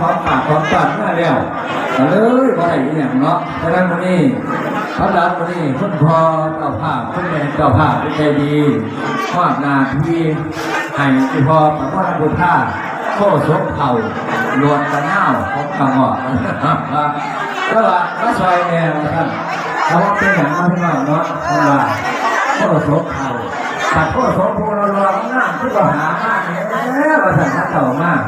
ของปากของตัดมาแล้วเลยว่าอะไรอย่างเนาะฉะนั้นวันนี้พระดาวันนี้คุณพ่อเจ้าภาพคุณแม่เจ้าภาพเป็นใจดีมอบนาที่ให้คุณพ่อพระว่าบุตรท่าโคศกเผ่าลวนกระน่าวของกระหอกก็ว่าก็ซอยแนวท่านเพราะว่าเป็นอย่างนั้นพี่น้องเนาะเพราะว่าโคศกเผ่าแตัดโคศกภูเราลองน้ำที่เราหามากเนี่ยว่าสั่งเต่ามาก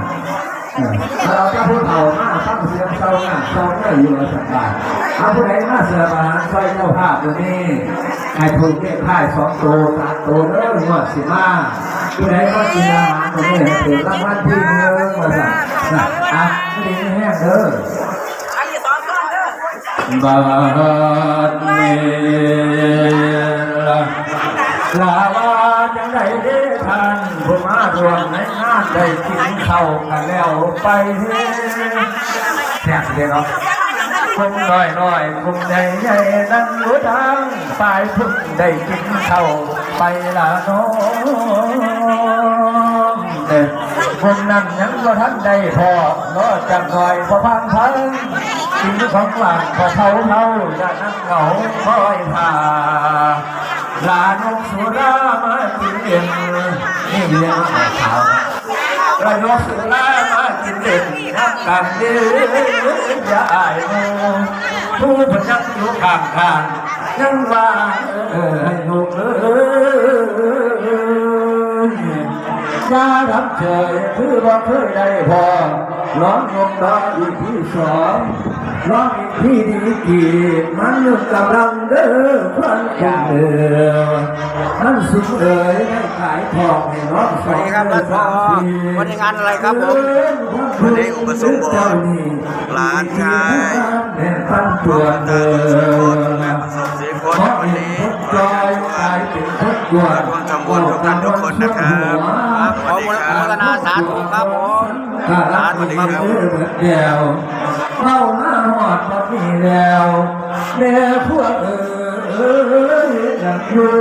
เสียงเต่ามากเต่าไม่อยู่ในสัปดาห์เอาผู้ใดมาเสือมาหาซอยเจ้าภาพตัวนี้ให้ถูกเลขท้ายสองตัวสามตัวเริ่มงวดสิมาผู้ใดมากินอาหาตัวนี้ถูกรางวัลที่หนึ่งมาสั่งนะอะไม่ได้แห้งเด้ออันนี้สองก้อนเด้อบาดเม ผู้มารวมในงานได้กินข้าวกันแล้วไปเฮ้แซ่บเด้เนาะคงน้อยน้อยคงใหญ่ใหญ่นั่งรู้ทางปลายพึ่งได้กินข้าวไปละน้องเด็กคนนั้นยังก็ทันได้พอรอจักหน่อยพอพังพังกินของหวานก็เท่าเท่าจะนั่งเหงาคอยผ่า ลานกสุรามากินเด่นนี่เรียกว่าขาวลานกสุรามากินเด่นนักกันเดือยาอายโมผู้พนักอยู่ข้างข้างยังว่าเออให้ลูกเออยารับเฉยคือว่าเคยได้พอร้องลงดออีกที่สอง ร้องอีกที่ดีกีมันนึกกำลังเด้อควันกันเด้อมันสุขเอ๋ยได้ขายทองให้น้องสองสวัสดีครับท่านผอวันนี้งานอะไรครับผมวันนี้อุปสมบทหลานชายแม่พันตัวเดิแม่มประสบศรีโคนในวันนี้จอยกลายเป็นทุกข์ยวนร่วมทำบุญทุกท่านทุกคนนะครับครับสขอวัสดีโมคทรับนาสาธุครับผมถ้ารักมัน แล้วแม่พวกเอ๋ยยังอยู่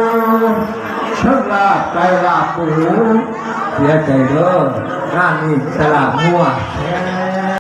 ทั้งลาบไปลาบหมูเสียใจเด้องานนี้ตลาดมั่ว